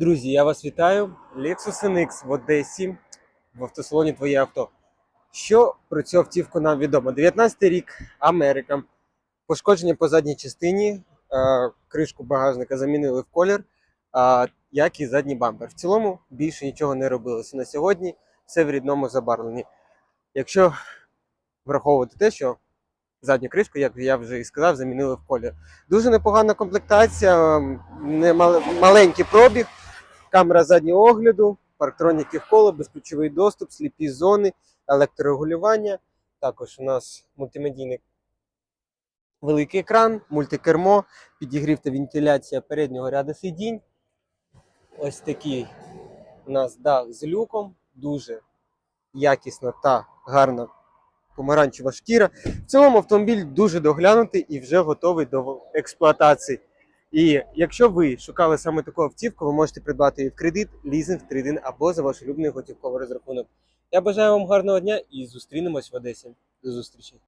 Друзі, я вас вітаю. Lexus NX в Одесі в автосалоні Твоє авто. Що про цю автівку нам відомо? 19 рік, Америка. Пошкодження по задній частині, кришку багажника замінили в колір, як і задній бампер. В цілому більше нічого не робилося на сьогодні. Все в рідному забарвленні. Якщо враховувати те, що задню кришку, як я вже і сказав, замінили в колір. Дуже непогана комплектація, маленький пробіг, камера заднього огляду, парктроніки в коло, безключовий доступ, сліпі зони, електрорегулювання. Також у нас мультимедійний великий екран, мультикермо, підігрів та вентиляція переднього ряду сидінь. Ось такий у нас дах з люком, дуже якісна та гарна помаранчева шкіра. В цілому автомобіль дуже доглянутий і вже готовий до експлуатації. І якщо ви шукали саме таку автівку, ви можете придбати її в кредит, лізинг, трейдин або за ваш улюблений готівковий розрахунок. Я бажаю вам гарного дня і зустрінемось в Одесі. До зустрічі!